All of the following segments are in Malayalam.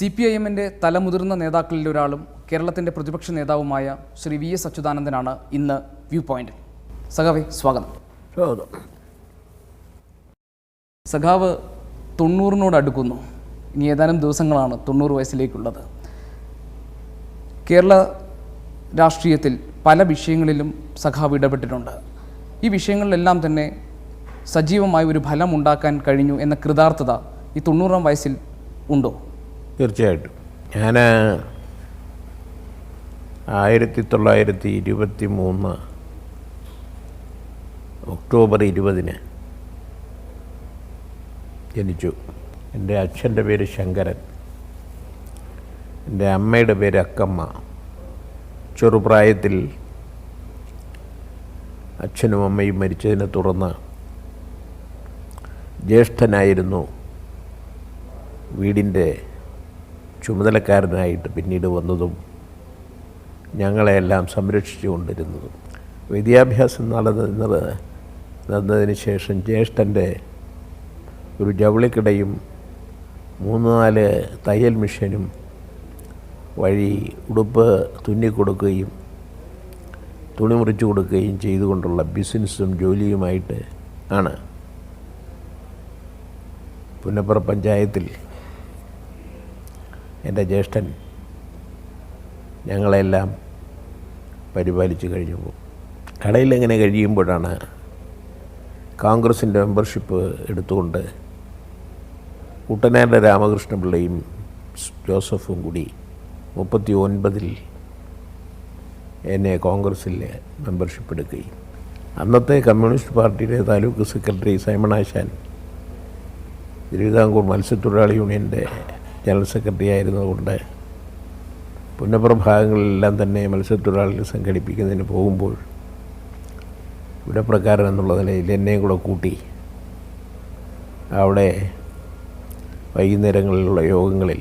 സി പി ഐ എമ്മിന്റെ തലമുതിർന്ന നേതാക്കളിൽ ഒരാളും കേരളത്തിന്റെ പ്രതിപക്ഷ നേതാവുമായ ശ്രീ വി എസ് അച്യുതാനന്ദനാണ് ഇന്ന് വ്യൂ പോയിന്റ്. സഖാവെ സ്വാഗതം. സ്വാഗതം. സഖാവ് തൊണ്ണൂറിനോട് അടുക്കുന്നു. ഇനി ഏതാനും ദിവസങ്ങളാണ് തൊണ്ണൂറ് വയസ്സിലേക്കുള്ളത്. കേരള രാഷ്ട്രീയത്തിൽ പല വിഷയങ്ങളിലും സഖാവ് ഇടപെട്ടിട്ടുണ്ട്. ഈ വിഷയങ്ങളിലെല്ലാം തന്നെ സജീവമായ ഒരു ഫലം ഉണ്ടാക്കാൻ കഴിഞ്ഞു എന്ന കൃതാർത്ഥത ഈ തൊണ്ണൂറാം വയസ്സിൽ ഉണ്ടോ? തീർച്ചയായിട്ടും. ഞാൻ ആയിരത്തി തൊള്ളായിരത്തി ഇരുപത്തി മൂന്ന് ഒക്ടോബർ ഇരുപതിന് ജനിച്ചു. എന്റെ അച്ഛന്റെ പേര് ശങ്കരൻ. എന്റെ അമ്മയുടെ പേര് അക്കമ്മ. ചെറുപ്രായത്തിൽ അച്ഛനും അമ്മയും മരിച്ചതിനെ തുടർന്ന് ജ്യേഷ്ഠനായിരുന്നു വീടിന്റെ ചുമതലക്കാരനായിട്ട് പിന്നീട് വന്നതും ഞങ്ങളെയെല്ലാം സംരക്ഷിച്ചു കൊണ്ടിരുന്നതും. വിദ്യാഭ്യാസം നടന്നത് നടന്നതിന് ശേഷം ജ്യേഷ്ഠന്റെ ഒരു ജവളിക്കടയും മൂന്ന് നാല് തയ്യൽ മിഷനും വഴി ഉടുപ്പ് തുന്നിക്കൊടുക്കുകയും തുണി മുറിച്ചു കൊടുക്കുകയും ചെയ്തുകൊണ്ടുള്ള ബിസിനസ്സും ജോലിയുമായിട്ട് ആണ്. പുന്നപ്പുറ പഞ്ചായത്തിൽ എന്റെ ജ്യേഷ്ഠൻ ഞങ്ങളെല്ലാം പരിപാലിച്ച് കഴിഞ്ഞു കടയിൽ എങ്ങനെ കഴിയുമ്പോഴാണ് കോൺഗ്രസിന്റെ മെമ്പർഷിപ്പ് എടുത്തുകൊണ്ട് കുട്ടനാട് രാമകൃഷ്ണപിള്ളയും ജോസഫും കൂടി മുപ്പത്തി ഒൻപതിൽ എന്നെ കോൺഗ്രസ്സിൽ മെമ്പർഷിപ്പ് എടുക്കുകയും അന്നത്തെ കമ്മ്യൂണിസ്റ്റ് പാർട്ടിയുടെ താലൂക്ക് സെക്രട്ടറി സൈമൺ ആശാൻ തിരുവിതാംകൂർ മത്സ്യത്തൊഴിലാളി യൂണിയന്റെ ജനറൽ സെക്രട്ടറി ആയിരുന്നതുകൊണ്ട് പുന്നപ്പുറം ഭാഗങ്ങളിലെല്ലാം തന്നെ മത്സ്യത്തൊഴിലാളികൾ സംഘടിപ്പിക്കുന്നതിന് പോകുമ്പോൾ ഇവിടെ പ്രകാരം എന്നുള്ള നിലയിൽ എന്നെയും കൂടെ കൂട്ടി അവിടെ വൈകുന്നേരങ്ങളിലുള്ള യോഗങ്ങളിൽ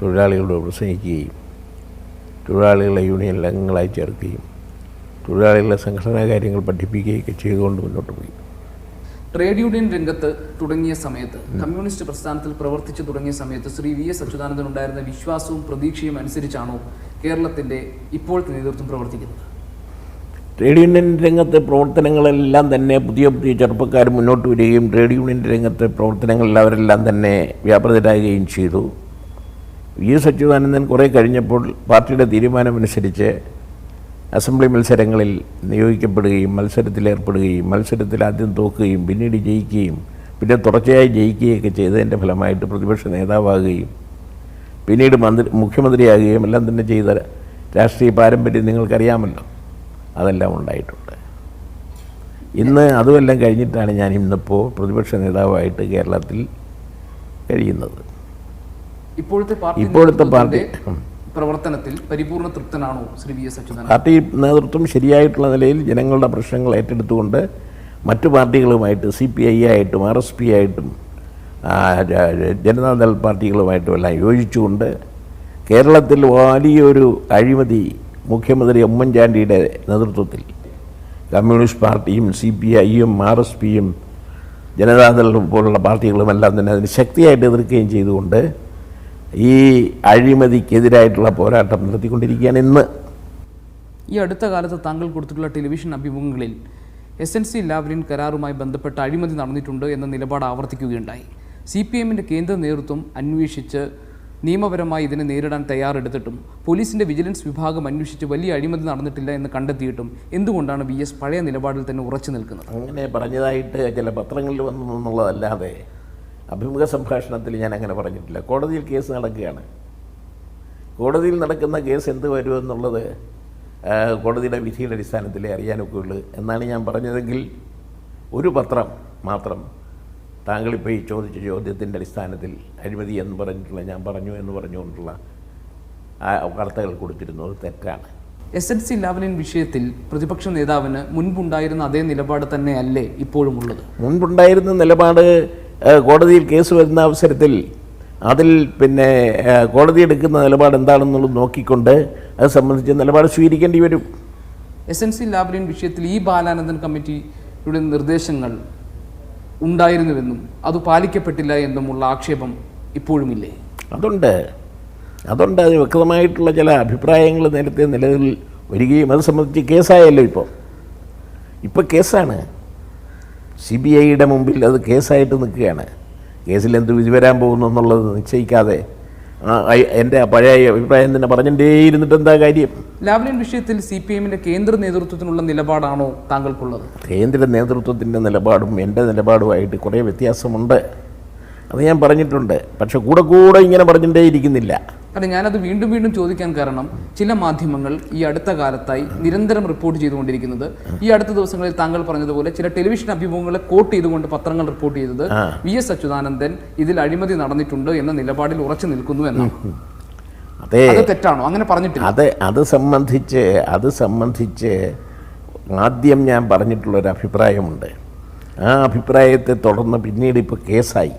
തൊഴിലാളികളോട് പ്രസംഗിക്കുകയും തൊഴിലാളികളെ യൂണിയനിൽ അംഗങ്ങളായി ചേർക്കുകയും തൊഴിലാളികളെ സംഘടനാ കാര്യങ്ങൾ പഠിപ്പിക്കുകയൊക്കെ ചെയ്തുകൊണ്ട് മുന്നോട്ട് പോയി. ട്രേഡ് യൂണിയൻ രംഗത്ത് തുടങ്ങിയ സമയത്ത് കമ്മ്യൂണിസ്റ്റ് പ്രസ്ഥാനത്തിൽ പ്രവർത്തിച്ചു തുടങ്ങിയ സമയത്ത് ശ്രീ വി എസ് അച്യുതാനന്ദൻ ഉണ്ടായിരുന്ന വിശ്വാസവും പ്രതീക്ഷയും അനുസരിച്ചാണോ കേരളത്തിന്റെ ഇപ്പോഴത്തെ നേതൃത്വം പ്രവർത്തിക്കുന്നത്? ട്രേഡ് യൂണിയൻ രംഗത്തെ പ്രവർത്തനങ്ങളെല്ലാം തന്നെ പുതിയ പുതിയ ചെറുപ്പക്കാർ മുന്നോട്ട് വരികയും ട്രേഡ് യൂണിയൻ രംഗത്തെ പ്രവർത്തനങ്ങളിൽ അവരെല്ലാം തന്നെ വ്യാപൃതരാകുകയും ചെയ്തു. വി എസ് അച്യുതാനന്ദൻ കുറേ കഴിഞ്ഞപ്പോൾ പാർട്ടിയുടെ തീരുമാനമനുസരിച്ച് അസംബ്ലി മത്സരങ്ങളിൽ നിയോഗിക്കപ്പെടുകയും മത്സരത്തിലേർപ്പെടുകയും മത്സരത്തിൽ ആദ്യം തോക്കുകയും പിന്നീട് ജയിക്കുകയും പിന്നെ തുടർച്ചയായി ജയിക്കുകയൊക്കെ ചെയ്തതിന്റെ ഫലമായിട്ട് പ്രതിപക്ഷ നേതാവാകുകയും പിന്നീട് മന്ത്രി മുഖ്യമന്ത്രിയാകുകയും എല്ലാം തന്നെ ചെയ്ത രാഷ്ട്രീയ പാരമ്പര്യം നിങ്ങൾക്കറിയാമല്ലോ. അതെല്ലാം ഉണ്ടായിട്ടുണ്ട്. ഇന്ന് അതുമെല്ലാം കഴിഞ്ഞിട്ടാണ് ഞാൻ ഇന്നിപ്പോൾ പ്രതിപക്ഷ നേതാവായിട്ട് കേരളത്തിൽ കഴിയുന്നത്. ഇപ്പോഴത്തെ പാർട്ടി ഇപ്പോഴത്തെ പാർട്ടി നേതൃത്വത്തിന്റെ പ്രവർത്തനത്തിൽ പരിപൂർണ തൃപ്തനാണോ Shri V S Achuthanandan? Party നേതൃത്വം ശരിയായിട്ടുള്ള നിലയിൽ ജനങ്ങളുടെ പ്രശ്നങ്ങൾ ഏറ്റെടുത്തുകൊണ്ട് മറ്റു പാർട്ടികളുമായിട്ട് സി പി ഐ ആയിട്ടും ആർ എസ് പി ആയിട്ടും ജനതാദൾ പാർട്ടികളുമായിട്ടും എല്ലാം യോജിച്ചുകൊണ്ട് കേരളത്തിൽ വലിയൊരു അഴിമതി മുഖ്യമന്ത്രി ഉമ്മൻചാണ്ടിയുടെ നേതൃത്വത്തിൽ കമ്മ്യൂണിസ്റ്റ് പാർട്ടിയും സി പി ഐയും ആർ എസ് പിയും ജനതാദളും പോലുള്ള പാർട്ടികളുമെല്ലാം തന്നെ അതിന് ശക്തിയായിട്ട് എതിർക്കുകയും ചെയ്തുകൊണ്ട് ഈ അഴിമതിക്കെതിരായിട്ടുള്ള പോരാട്ടം നടത്തിക്കൊണ്ടിരിക്കുകയാണ് ഇന്ന്. ഈ അടുത്ത കാലത്ത് താങ്കൾ കൊടുത്തിട്ടുള്ള ടെലിവിഷൻ അഭിമുഖങ്ങളിൽ എസ് എൻ സി ലാവ്ലിൻ കരാറുമായി ബന്ധപ്പെട്ട അഴിമതി നടന്നിട്ടുണ്ട് എന്ന നിലപാട് ആവർത്തിക്കുകയുണ്ടായി. സി പി എമ്മിന്റെ കേന്ദ്ര നേതൃത്വം അന്വേഷിച്ച് നിയമപരമായി ഇതിനെ നേരിടാൻ തയ്യാറെടുത്തിട്ടും പോലീസിന്റെ വിജിലൻസ് വിഭാഗം അന്വേഷിച്ച് വലിയ അഴിമതി നടന്നിട്ടില്ല എന്ന് കണ്ടെത്തിയിട്ടും എന്തുകൊണ്ടാണ് വി എസ് പഴയ നിലപാടിൽ തന്നെ ഉറച്ചു നിൽക്കുന്നത്? അങ്ങനെ പറഞ്ഞതായിട്ട് ചില പത്രങ്ങളിൽ വന്നു എന്നുള്ളതല്ലാതെ അഭിമുഖ സംഭാഷണത്തിൽ ഞാൻ അങ്ങനെ പറഞ്ഞിട്ടില്ല. കോടതിയിൽ കേസ് നടക്കുകയാണ്. കോടതിയിൽ നടക്കുന്ന കേസ് എന്ത് വരുമെന്നുള്ളത് കോടതിയുടെ വിധിയുടെ അടിസ്ഥാനത്തിലേ അറിയാനൊക്കെ ഉള്ളൂ. എന്നാണ് ഞാൻ പറഞ്ഞതെങ്കിൽ ഒരു പത്രം മാത്രം താങ്കളിപ്പോൾ ഈ ചോദിച്ച ചോദ്യത്തിന്റെ അടിസ്ഥാനത്തിൽ അഴിമതി എന്ന് പറഞ്ഞിട്ടുള്ള ഞാൻ പറഞ്ഞു എന്ന് പറഞ്ഞുകൊണ്ടുള്ള ആ വാർത്തകൾ കൊടുത്തിരുന്നു. അത് തെറ്റാണ്. എസ് എൻ സി ലാവലിൻ വിഷയത്തിൽ പ്രതിപക്ഷ നേതാവിന് മുൻപുണ്ടായിരുന്ന അതേ നിലപാട് തന്നെയല്ലേ ഇപ്പോഴും ഉള്ളത്? മുൻപുണ്ടായിരുന്ന നിലപാട് കോടതിയിൽ കേസ് വരുന്ന അവസരത്തിൽ അതിൽ പിന്നെ കോടതി എടുക്കുന്ന നിലപാട് എന്താണെന്നുള്ളത് നോക്കിക്കൊണ്ട് അത് സംബന്ധിച്ച് നിലപാട് സ്വീകരിക്കേണ്ടി വരും. എസ് എൻ സി ലാവലിൻ വിഷയത്തിൽ ഈ ബാലാനന്ദൻ കമ്മിറ്റിയുടെ നിർദ്ദേശങ്ങൾ ഉണ്ടായിരുന്നുവെന്നും അത് പാലിക്കപ്പെട്ടില്ല എന്നുമുള്ള ആക്ഷേപം ഇപ്പോഴുമില്ലേ? അതുണ്ട്. അതുണ്ട്. അത് വ്യക്തമായിട്ടുള്ള ചില അഭിപ്രായങ്ങൾ നേരത്തെ നിലവിൽ വരികയും അത് സംബന്ധിച്ച് കേസായല്ലോ ഇപ്പോൾ ഇപ്പോൾ കേസാണ്. സി ബി ഐയുടെ മുമ്പിൽ അത് കേസായിട്ട് നിൽക്കുകയാണ്. കേസിൽ എന്ത് വിധി വരാൻ പോകുന്നു എന്നുള്ളത് നിശ്ചയിക്കാതെ എന്റെ പഴയ അഭിപ്രായം തന്നെ പറഞ്ഞിട്ടേ ഇരുന്നിട്ട് എന്താ കാര്യം? ലാവ്ലിൻ വിഷയത്തിൽ സി പി എമ്മിന്റെ കേന്ദ്ര നേതൃത്വത്തിനുള്ള നിലപാടാണോ താങ്കൾക്കുള്ളത്? കേന്ദ്ര നേതൃത്വത്തിന്റെ നിലപാടും എന്റെ നിലപാടുമായിട്ട് കുറേ വ്യത്യാസമുണ്ട്. അത് ഞാൻ പറഞ്ഞിട്ടുണ്ട്. പക്ഷെ കൂടെ കൂടെ ഇങ്ങനെ പറഞ്ഞിട്ടേ ഇരിക്കുന്നില്ല അല്ല ഞാനത് വീണ്ടും വീണ്ടും ചോദിക്കാൻ കാരണം ചില മാധ്യമങ്ങൾ ഈ അടുത്ത കാലത്തായി നിരന്തരം റിപ്പോർട്ട് ചെയ്തുകൊണ്ടിരിക്കുന്നത്. ഈ അടുത്ത ദിവസങ്ങളിൽ താങ്കൾ പറഞ്ഞതുപോലെ ചില ടെലിവിഷൻ അഭിമുഖങ്ങളെ കോട്ട് ചെയ്തുകൊണ്ട് പത്രങ്ങൾ റിപ്പോർട്ട് ചെയ്തത് വി എസ് അച്യുതാനന്ദൻ ഇതിൽ അഴിമതി നടന്നിട്ടുണ്ട് എന്ന നിലപാടിൽ ഉറച്ചു നിൽക്കുന്നു എന്നാണ്. അത്. തെറ്റാണോ? അങ്ങനെ പറഞ്ഞിട്ടില്ല. അതെ അത് സംബന്ധിച്ച് അത് സംബന്ധിച്ച് ആദ്യം ഞാൻ പറഞ്ഞിട്ടുള്ളൊരു അഭിപ്രായമുണ്ട്. ആ അഭിപ്രായത്തെ തുടർന്ന് പിന്നീട് ഇപ്പോൾ കേസായി.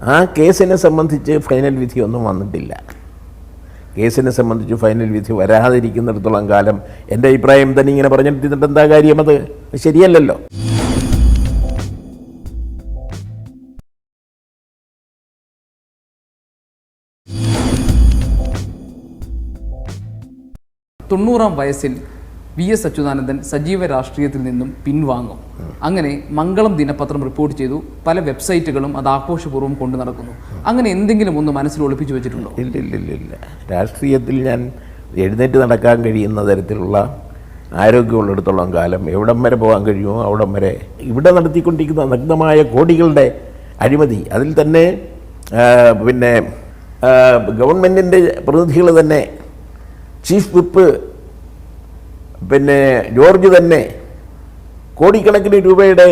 ആ കേസിനെ സംബന്ധിച്ച് ഫൈനൽ വിധി ഒന്നും വന്നിട്ടില്ല. കേസിനെ സംബന്ധിച്ച് ഫൈനൽ വിധി വരാതിരിക്കുന്നിടത്തോളം കാലം എന്റെ അഭിപ്രായം തന്നെ ഇങ്ങനെ പറഞ്ഞിട്ട് എന്താ കാര്യം അത് ശരിയല്ലല്ലോ. തൊണ്ണൂറാം വയസ്സിൽ വി എസ് അച്യുതാനന്ദൻ സജീവ രാഷ്ട്രീയത്തിൽ നിന്നും പിൻവാങ്ങും. അങ്ങനെ മംഗളം ദിനപത്രം റിപ്പോർട്ട് ചെയ്തു. പല വെബ്സൈറ്റുകളും അത് ആഘോഷപൂർവം കൊണ്ടു നടക്കുന്നു. അങ്ങനെ എന്തെങ്കിലും ഒന്ന് മനസ്സിൽ ഒളിപ്പിച്ചു വെച്ചിട്ടുണ്ടോ? ഇല്ല ഇല്ല ഇല്ല ഇല്ല. രാഷ്ട്രീയത്തിൽ ഞാൻ എഴുന്നേറ്റ് നടക്കാൻ കഴിയുന്ന തരത്തിലുള്ള ആരോഗ്യമുള്ളിടത്തോളം കാലം എവിടം വരെ പോകാൻ കഴിയുമോ അവിടം വരെ ഇവിടെ നടത്തിക്കൊണ്ടിരിക്കുന്ന നഗ്നമായ കോടികളുടെ അഴിമതി. അതിൽ തന്നെ പിന്നെ ഗവൺമെന്റിന്റെ പ്രതിനിധികൾ തന്നെ ചീഫ് വിപ്പ് പിന്നെ ജോർജ് തന്നെ കോടിക്കണക്കിന് രൂപയുടെ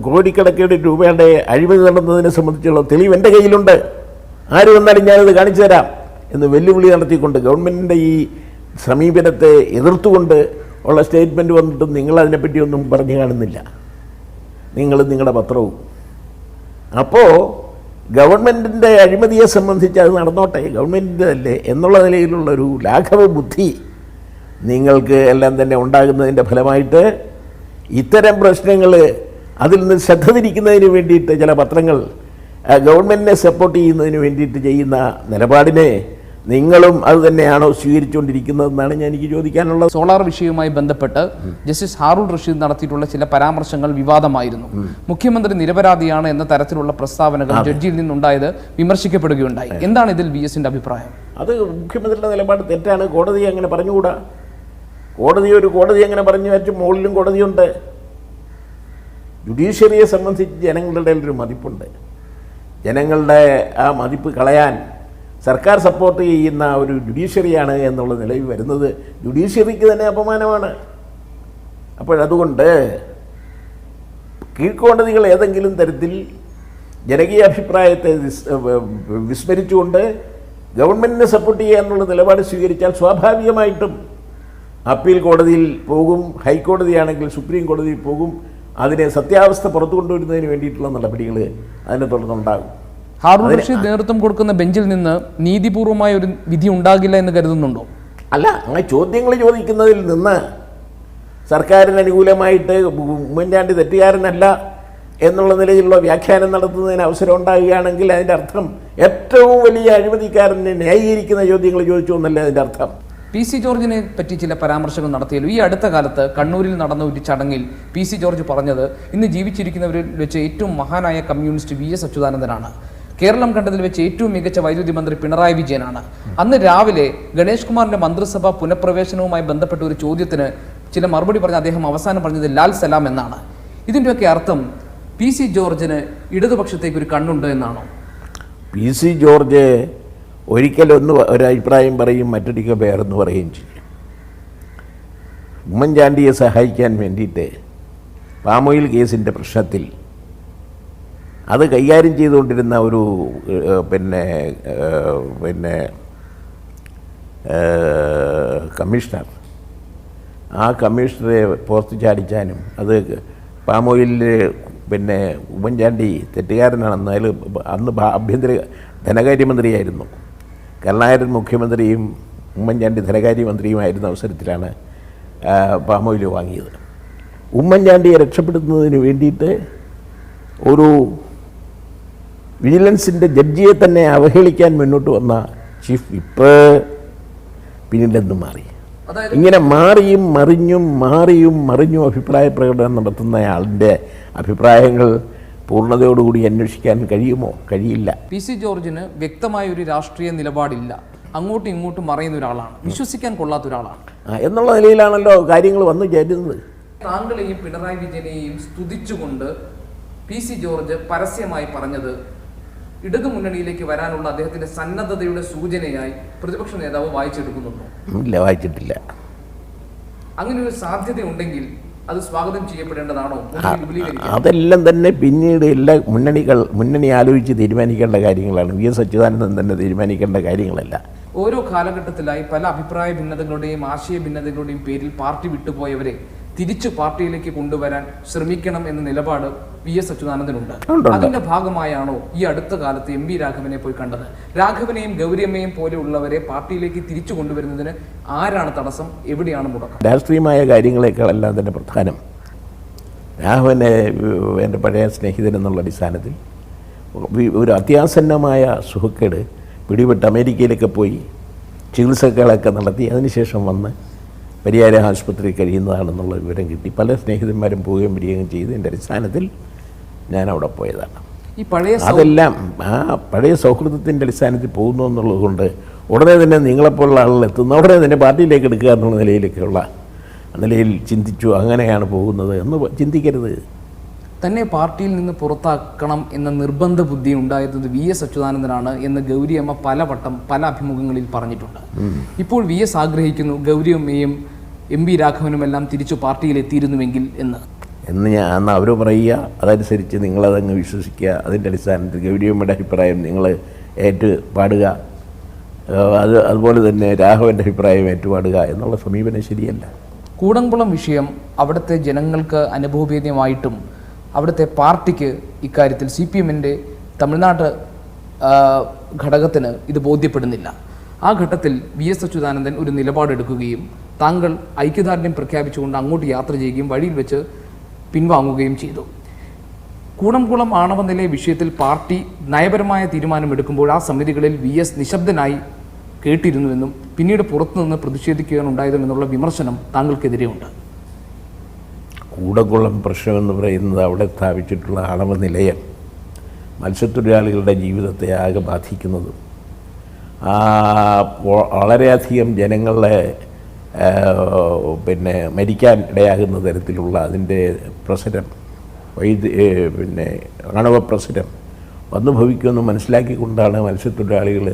കോടിക്കണക്കിന് രൂപയുടെ അഴിമതി നടന്നതിനെ സംബന്ധിച്ചുള്ള തെളിവ് എന്റെ കയ്യിലുണ്ട്. ആര് വന്നാലും ഞാനത് കാണിച്ചു തരാം എന്ന് വെല്ലുവിളി നടത്തിക്കൊണ്ട് ഗവൺമെന്റിന്റെ ഈ സമീപനത്തെ എതിർത്തുകൊണ്ട് ഉള്ള സ്റ്റേറ്റ്മെന്റ് വന്നിട്ടും നിങ്ങളതിനെപ്പറ്റി ഒന്നും പറഞ്ഞു കാണുന്നില്ല. നിങ്ങൾ നിങ്ങളുടെ പത്രവും. അപ്പോൾ ഗവൺമെന്റിന്റെ അഴിമതിയെ സംബന്ധിച്ച് അത് നടന്നോട്ടെ. ഗവൺമെന്റിന്റെ അല്ലേ എന്നുള്ള നിലയിലുള്ളൊരു ലാഘവ ബുദ്ധി നിങ്ങൾക്ക് എല്ലാം തന്നെ ഉണ്ടാകുന്നതിന്റെ ഫലമായിട്ട് ഇത്തരം പ്രശ്നങ്ങൾ അതിൽ നിന്ന് ശ്രദ്ധ തിരിക്കുന്നതിന് വേണ്ടിയിട്ട് ചില പത്രങ്ങൾ ഗവൺമെന്റിനെ സപ്പോർട്ട് ചെയ്യുന്നതിന് വേണ്ടിയിട്ട് ചെയ്യുന്ന നിലപാടിനെ നിങ്ങളും അത് തന്നെയാണോ സ്വീകരിച്ചുകൊണ്ടിരിക്കുന്നതെന്നാണ് ഞാൻ എനിക്ക് ചോദിക്കാനുള്ളത്. സോളാർ വിഷയവുമായി ബന്ധപ്പെട്ട് ജസ്റ്റിസ് ഹാറൂൺ റഷീദ് നടത്തിയിട്ടുള്ള ചില പരാമർശങ്ങൾ വിവാദമായിരുന്നു. മുഖ്യമന്ത്രി നിരപരാധിയാണ് എന്ന തരത്തിലുള്ള പ്രസ്താവനകൾ ജഡ്ജിയിൽ നിന്നുണ്ടായത് വിമർശിക്കപ്പെടുകയുണ്ടായി. എന്താണ് ഇതിൽ വി എസിന്റെ അഭിപ്രായം? അത് മുഖ്യമന്ത്രിയുടെ നിലപാട് തെറ്റാണ് കോടതി അങ്ങനെ പറഞ്ഞുകൂടാ. കോടതി ഒരു കോടതി എങ്ങനെ പറഞ്ഞു വെച്ചു മുകളിലും കോടതിയുണ്ട്. ജുഡീഷ്യറിയെ സംബന്ധിച്ച് ജനങ്ങളുടെ ഒരു മതിപ്പുണ്ട്. ജനങ്ങളുടെ ആ മതിപ്പ് കളയാൻ സർക്കാർ സപ്പോർട്ട് ചെയ്യുന്ന ഒരു ജുഡീഷ്യറിയാണ് എന്നുള്ള നിലയിൽ വരുന്നത്. ജുഡീഷ്യറിക്ക് തന്നെ അപമാനമാണ്. അപ്പോഴതുകൊണ്ട് കീഴ്ക്കോടതികൾ ഏതെങ്കിലും തരത്തിൽ ജനകീയ അഭിപ്രായത്തെ വിസ്മരിച്ചുകൊണ്ട് ഗവൺമെന്റിനെ സപ്പോർട്ട് ചെയ്യാനുള്ള നിലപാട് സ്വീകരിച്ചാൽ സ്വാഭാവികമായിട്ടും അപ്പീൽ കോടതിയിൽ പോകും ഹൈക്കോടതിയാണെങ്കിൽ സുപ്രീം കോടതിയിൽ പോകും അതിനെ സത്യാവസ്ഥ പുറത്തു കൊണ്ടുവരുന്നതിന് വേണ്ടിയിട്ടുള്ള നടപടികൾ അതിനെ തുടർന്നുണ്ടാകും ഹാറൂൺ റഷീദ് നേതൃത്വം കൊടുക്കുന്ന ബെഞ്ചിൽ നിന്ന് നീതിപൂർവമായ ഒരു വിധി ഉണ്ടാകില്ല എന്ന് കരുതുന്നുണ്ടോ? അല്ല ആ ചോദ്യങ്ങൾ ചോദിക്കുന്നതിൽ നിന്ന് സർക്കാരിന് അനുകൂലമായിട്ട് ഉമ്മൻചാണ്ടി തെറ്റുകാരനല്ല എന്നുള്ള നിലയിലുള്ള വ്യാഖ്യാനം നടത്തുന്നതിന് അവസരം ഉണ്ടാകുകയാണെങ്കിൽ അതിന്റെ അർത്ഥം ഏറ്റവും വലിയ അഴിമതിക്കാരനെ ന്യായീകരിക്കുന്ന ചോദ്യങ്ങൾ ചോദിച്ചു എന്നല്ലേ അതിന്റെ അർത്ഥം? പി സി ജോർജിനെ പറ്റി ചില പരാമർശങ്ങൾ നടത്തിയല്ലോ. ഈ അടുത്ത കാലത്ത് കണ്ണൂരിൽ നടന്ന ഒരു ചടങ്ങിൽ പി സി ജോർജ് പറഞ്ഞത് ഇന്ന് ജീവിച്ചിരിക്കുന്നവരിൽ വെച്ച് ഏറ്റവും മഹാനായ കമ്മ്യൂണിസ്റ്റ് വി എസ് അച്യുതാനന്ദനാണ്. കേരളം കണ്ടതിൽ വെച്ച് ഏറ്റവും മികച്ച വൈദ്യുതി മന്ത്രി പിണറായി വിജയനാണ്. അന്ന് രാവിലെ ഗണേഷ് കുമാറിന്റെ മന്ത്രിസഭ പുനഃപ്രവേശനവുമായി ബന്ധപ്പെട്ട ഒരു ചോദ്യത്തിന് ചില മറുപടി പറഞ്ഞ അദ്ദേഹം അവസാനം പറഞ്ഞത് ലാൽ സലാം എന്നാണ്. ഇതിന്റെയൊക്കെ അർത്ഥം പി സി ജോർജിന് ഇടതുപക്ഷത്തേക്ക് ഒരു കണ്ണുണ്ട് എന്നാണോ? പി സി ജോർജ് ഒരിക്കലൊന്ന് ഒരു അഭിപ്രായം പറയും മറ്റൊരിക്കൽ വേറെന്ന് പറയുകയും ചെയ്യും ഉമ്മൻചാണ്ടിയെ സഹായിക്കാൻ വേണ്ടിയിട്ട് പാമോയിൽ കേസിന്റെ പ്രശ്നത്തിൽ അത് കൈകാര്യം ചെയ്തുകൊണ്ടിരുന്ന ഒരു പിന്നെ പിന്നെ കമ്മീഷണർ ആ കമ്മീഷണറെ പുറത്ത് ചാടിച്ചാനും അത് പാമോയിലിൽ പിന്നെ ഉമ്മൻചാണ്ടി തെറ്റുകാരനാണെന്ന് അതിൽ അന്ന് ആഭ്യന്തര ധനകാര്യമന്ത്രിയായിരുന്നു. കരുണാകരൻ മുഖ്യമന്ത്രിയും ഉമ്മൻചാണ്ടി ധനകാര്യമന്ത്രിയുമായിരുന്ന അവസരത്തിലാണ് പാമോയിൽ വാങ്ങിയത്. ഉമ്മൻചാണ്ടിയെ രക്ഷപ്പെടുത്തുന്നതിന് വേണ്ടിയിട്ട് ഒരു വിജിലൻസിന്റെ ജഡ്ജിയെ തന്നെ അവഹേളിക്കാൻ മുന്നോട്ട് വന്ന ചീഫ് വിപ്പ് പിന്നീടെന്ന് മാറി. ഇങ്ങനെ മാറിയും മറിഞ്ഞും മാറിയും മറിഞ്ഞും അഭിപ്രായ പ്രകടനം നടത്തുന്നയാളിന്റെ അഭിപ്രായങ്ങൾ പൂർണതയോടുകൂടി അന്വേഷിക്കാൻ കഴിയുമോ? കഴിയില്ല. പി സി ജോർജിന് വ്യക്തമായ ഒരു രാഷ്ട്രീയ നിലപാടില്ല. അങ്ങോട്ടും ഇങ്ങോട്ടും മറയുന്ന ഒരാളാണ്. വിശ്വസിക്കാൻ കൊള്ളാത്ത ഒരാളാണ്. എന്നുള്ള നിലയിലാണല്ലോ കാര്യങ്ങൾ വന്നു ചേരുന്നത്. താങ്കളെയും പിണറായി വിജയനെയും സ്തുതിച്ചുകൊണ്ട് പി സി ജോർജ് പരസ്യമായി പറഞ്ഞത് ഇടതു മുന്നണിയിലേക്ക് വരാനുള്ള അദ്ദേഹത്തിന്റെ സന്നദ്ധതയുടെ സൂചനയായി പ്രതിപക്ഷ നേതാവ് വായിച്ചെടുക്കുന്നുണ്ടോ? ഇല്ല വായിച്ചിട്ടില്ല. അങ്ങനെ ഒരു സാധ്യത ഉണ്ടെങ്കിൽ അത് സ്വാഗതം ചെയ്യപ്പെടേണ്ടതാണോ? അതെല്ലാം തന്നെ പിന്നീട് എല്ലാ മുന്നണികൾ മുന്നണി ആലോചിച്ച് തീരുമാനിക്കേണ്ട കാര്യങ്ങളാണ്. വി എസ് അച്യുതാനന്ദൻ തന്നെ തീരുമാനിക്കേണ്ട കാര്യങ്ങളല്ല. ഓരോ കാലഘട്ടത്തിലായി പല അഭിപ്രായ ഭിന്നതകളുടെയും ആശയ ഭിന്നതകളുടെയും പേരിൽ പാർട്ടി വിട്ടുപോയവരെ തിരിച്ചു പാർട്ടിയിലേക്ക് കൊണ്ടുവരാൻ ശ്രമിക്കണം എന്ന നിലപാട് വി എസ് അച്യുതാനന്ദനുണ്ട്. അതിന്റെ ഭാഗമായാണോ ഈ അടുത്ത കാലത്ത് എം വി രാഘവനെ പോയി കണ്ടത്? രാഘവനെയും ഗൗരിയമ്മയും പോലെയുള്ളവരെ പാർട്ടിയിലേക്ക് തിരിച്ചു കൊണ്ടുവരുന്നതിന് ആരാണ് തടസ്സം? എവിടെയാണ് മുടക്കം? രാഷ്ട്രീയമായ കാര്യങ്ങളെക്കാളെല്ലാം തന്നെ പ്രധാനം. രാഘവനെ എന്റെ പഴയ സ്നേഹിതൻ എന്നുള്ള അടിസ്ഥാനത്തിൽ ഒരു അത്യാസന്നമായ സുഹക്കേട് പിടിപെട്ട് അമേരിക്കയിലൊക്കെ പോയി ചികിത്സകളൊക്കെ നടത്തി അതിനുശേഷം വന്ന് പരിയാര ആശുപത്രിയിൽ കഴിയുന്നതാണെന്നുള്ള വിവരം കിട്ടി. പല സ്നേഹിതന്മാരും പോവുകയും വരികയും ചെയ്തതിന്റെ അടിസ്ഥാനത്തിൽ ഞാൻ അവിടെ പോയതാണ്. ഈ പഴയ അതെല്ലാം ആ പഴയ സൗഹൃദത്തിന്റെ അടിസ്ഥാനത്തിൽ പോകുന്നു എന്നുള്ളത് കൊണ്ട് ഉടനെ തന്നെ നിങ്ങളെപ്പോലുള്ള ആളുകൾ എത്തുന്ന ഉടനെ തന്നെ പാർട്ടിയിലേക്ക് എടുക്കുക എന്നുള്ള നിലയിലേക്കുള്ള നിലയിൽ ചിന്തിച്ചു അങ്ങനെയാണ് പോകുന്നത് എന്ന് ചിന്തിക്കരുത്. തന്നെ പാർട്ടിയിൽ നിന്ന് പുറത്താക്കണം എന്ന നിർബന്ധ ബുദ്ധി ഉണ്ടായിരുന്നത് വി എസ് അച്യുതാനന്ദനാണ് എന്ന് ഗൗരിയമ്മ പലവട്ടം പല അഭിമുഖങ്ങളിൽ പറഞ്ഞിട്ടുണ്ട്. ഇപ്പോൾ വി എസ് ആഗ്രഹിക്കുന്നു ഗൗരിയമ്മയും എം വി രാഘവനുമെല്ലാം തിരിച്ചു പാർട്ടിയിൽ എത്തിയിരുന്നുവെങ്കിൽ എന്ന്. എന്ന് ഞാൻ അന്ന് അവർ പറയുക അതനുസരിച്ച് നിങ്ങളതങ്ങ് വിശ്വസിക്കുക. അതിന്റെ അടിസ്ഥാനത്തിൽ ഗൗരിയമ്മയുടെ അഭിപ്രായം നിങ്ങൾ ഏറ്റു പാടുക അത് അതുപോലെ തന്നെ രാഘവന്റെ അഭിപ്രായം ഏറ്റുപാടുക എന്നുള്ള സമീപനം ശരിയല്ല. കൂടംകുളം വിഷയം അവിടുത്തെ ജനങ്ങൾക്ക് അനുഭവഭേദ്യമായിട്ടും അവിടുത്തെ പാർട്ടിക്ക് ഇക്കാര്യത്തിൽ സി പി എമ്മിന്റെ തമിഴ്നാട് ഘടകത്തിന് ഇത് ബോധ്യപ്പെടുന്നില്ല. ആ ഘട്ടത്തിൽ വി എസ് അച്യുതാനന്ദൻ ഒരു നിലപാടെടുക്കുകയും താങ്കൾ ഐക്യദാർഢ്യം പ്രഖ്യാപിച്ചുകൊണ്ട് അങ്ങോട്ട് യാത്ര ചെയ്യുകയും വഴിയിൽ വെച്ച് പിൻവാങ്ങുകയും ചെയ്തു. കൂടംകുളം ആണവ നിലയ വിഷയത്തിൽ പാർട്ടി നയപരമായ തീരുമാനമെടുക്കുമ്പോൾ ആ സമിതികളിൽ വി എസ് നിശബ്ദനായി കേട്ടിരുന്നുവെന്നും പിന്നീട് പുറത്തുനിന്ന് പ്രതിഷേധിക്കുകയാണ് ഉണ്ടായതെന്നുള്ള വിമർശനം താങ്കൾക്കെതിരെയുണ്ട്. കൂടക്കുളം പ്രശ്നമെന്ന് പറയുന്നത് അവിടെ സ്ഥാപിച്ചിട്ടുള്ള ആണവ നിലയം മത്സ്യത്തൊഴിലാളികളുടെ ജീവിതത്തെ ആകെ ബാധിക്കുന്നതും. വളരെയധികം ജനങ്ങളെ പിന്നെ മരിക്കാൻ ഇടയാകുന്ന തരത്തിലുള്ള അതിന്റെ പ്രസരം വൈദ്യ പിന്നെ ആണവ പ്രസരം വന്നു ഭവിക്കുമെന്ന് മനസ്സിലാക്കിക്കൊണ്ടാണ് മത്സ്യത്തൊഴിലാളികൾ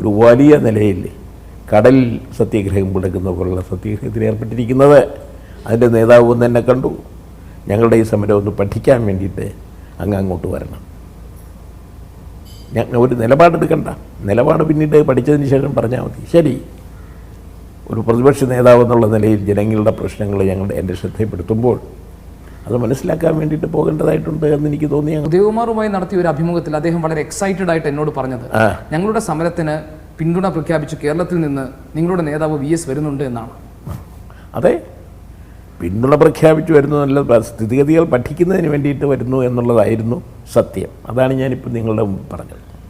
ഒരു വലിയ നിലയിൽ കടൽ സത്യാഗ്രഹം കൊടുക്കുന്ന പോലുള്ള സത്യാഗ്രഹത്തിൽ ഏർപ്പെട്ടിരിക്കുന്നത്. അതിന്റെ നേതാവ് ഒന്ന് എന്നെ കണ്ടു. ഞങ്ങളുടെ ഈ സമരം ഒന്ന് പഠിക്കാൻ വേണ്ടിയിട്ട് അങ്ങ് അങ്ങോട്ട് വരണം. ഞാൻ ഒരു നിലപാടെടുക്കണ്ട നിലപാട് പിന്നീട് പഠിച്ചതിന് ശേഷം പറഞ്ഞാൽ മതി. ശരി. ഒരു പ്രതിപക്ഷ നേതാവ് എന്നുള്ള നിലയിൽ ജനങ്ങളുടെ പ്രശ്നങ്ങൾ ഞങ്ങളുടെ എന്റെ ശ്രദ്ധയിൽപ്പെടുത്തുമ്പോൾ അത് മനസ്സിലാക്കാൻ വേണ്ടിയിട്ട് പോകേണ്ടതായിട്ടുണ്ട് എന്ന് എനിക്ക് തോന്നി ദേവുമാറുമായി ഉദയകുമാറുമായി നടത്തിയ ഒരു അഭിമുഖത്തിൽ അദ്ദേഹം വളരെ എക്സൈറ്റഡ് ആയിട്ട് എന്നോട് പറഞ്ഞത് ഞങ്ങളുടെ സമരത്തിന് പിന്തുണ പ്രഖ്യാപിച്ച് കേരളത്തിൽ നിന്ന് നിങ്ങളുടെ നേതാവ് വി എസ് വരുന്നുണ്ട് എന്നാണ്. അതെ. പിന്തുണ പ്രഖ്യാപിച്ചു വരുന്നു നല്ല സ്ഥിതിഗതികൾ പഠിക്കുന്നതിന് വേണ്ടിയിട്ട് വരുന്നു എന്നുള്ളതായിരുന്നു സത്യം. അതാണ് ഞാനിപ്പോൾ നിങ്ങളുടെ മുമ്പ് പറഞ്ഞത്.